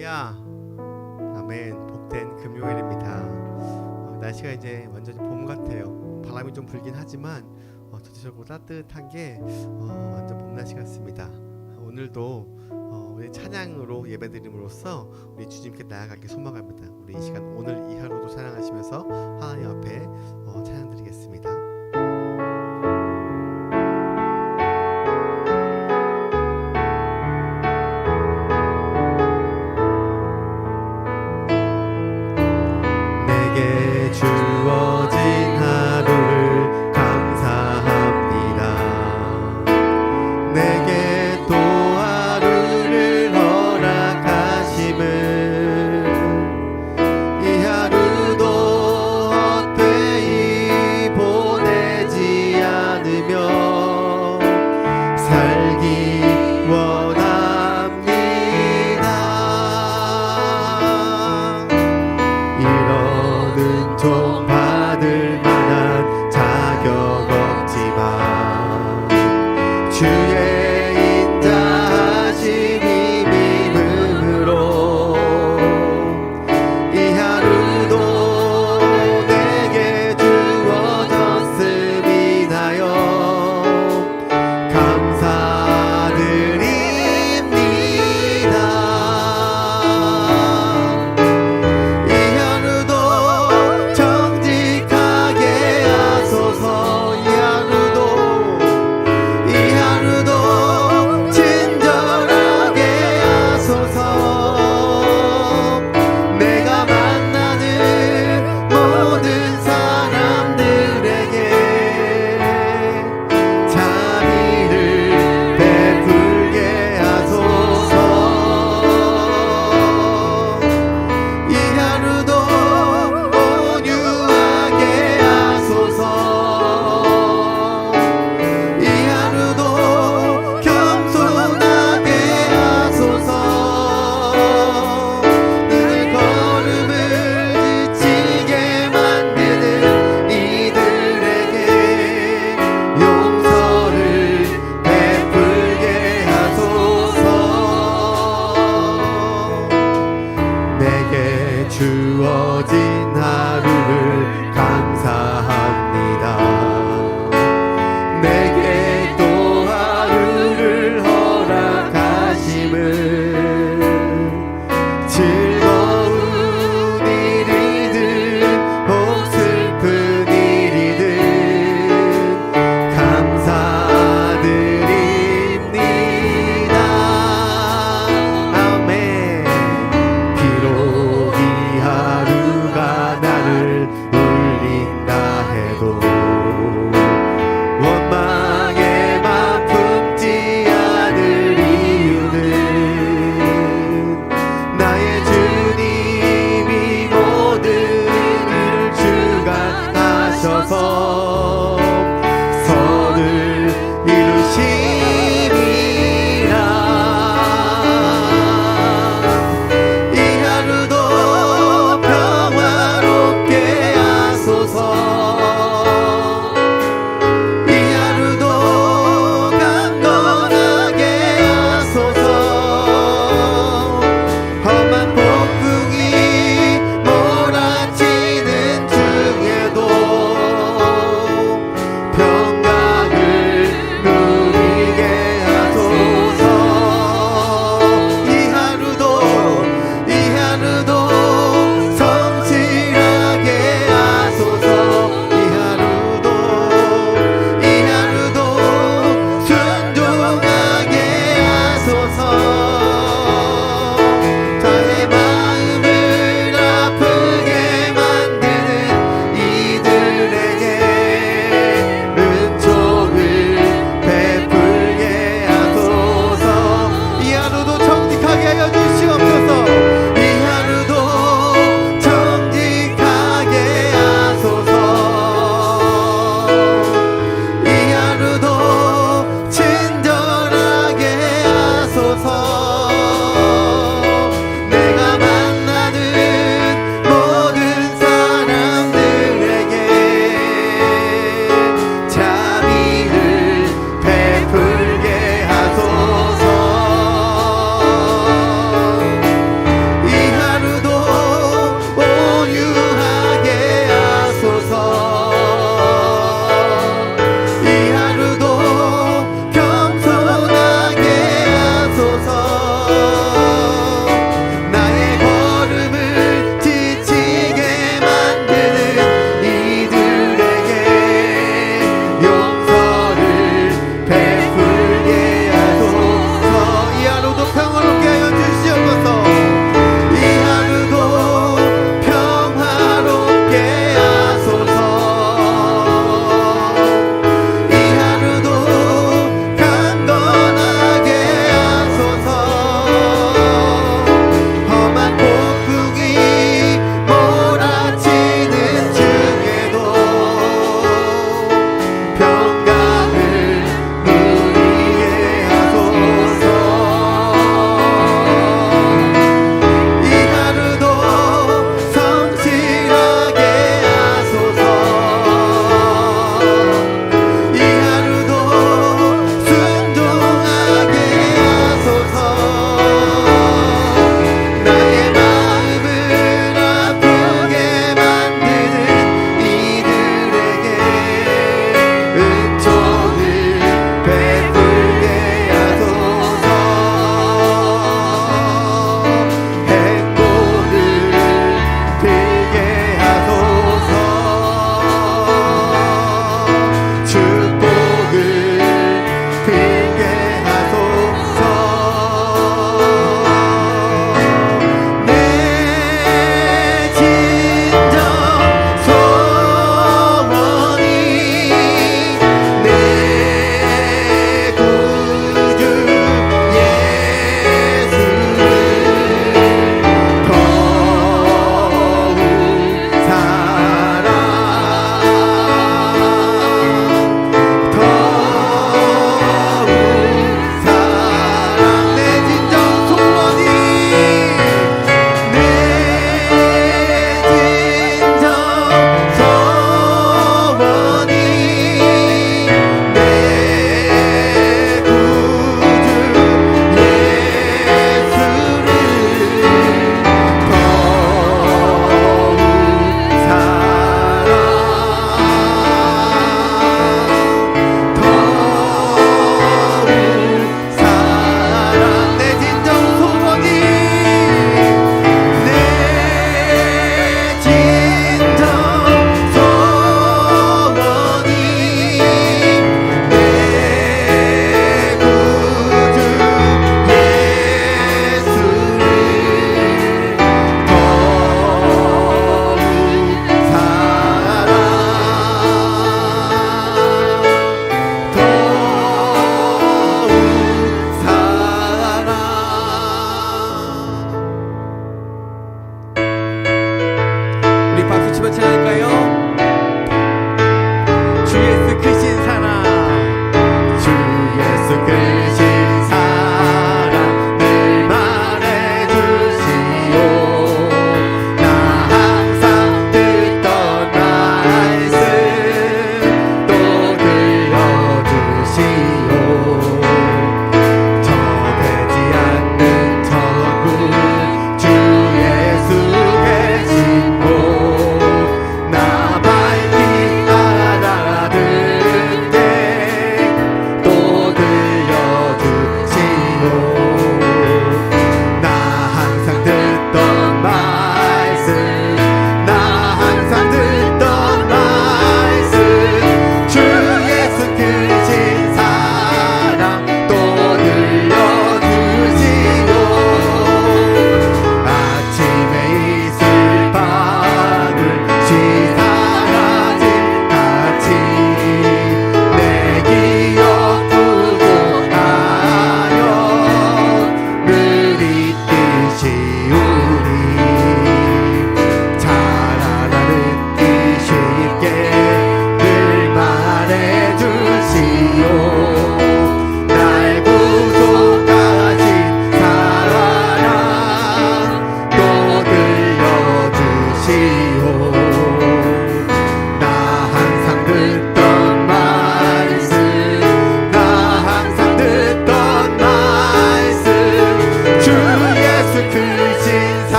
할렐루야. 아멘. 복된 금요일입니다. 어, 날씨가 이제 완전히 봄 같아요. 바람이 좀 불긴 하지만 어, 전체적으로 따뜻한 게 어, 완전 봄 날씨 같습니다. 오늘도 어, 우리 찬양으로 예배드림으로써 우리 주님께 나아가기 소망합니다. 우리 이 시간 오늘 이 하루도 찬양하시면서 하나님 앞에 어, 찬양드리겠습니다. 내게 주 Yeah.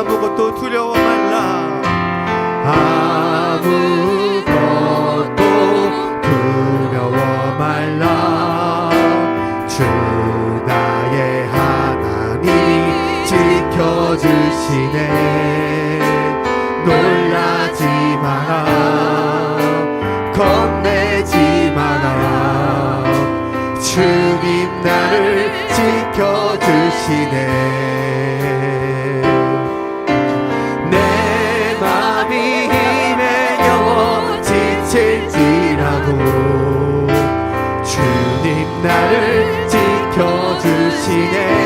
아무것도 두려워 말라. 아무것도 두려워 말라. 주 나의 하나님 지켜주시네. 나를 지켜주시네.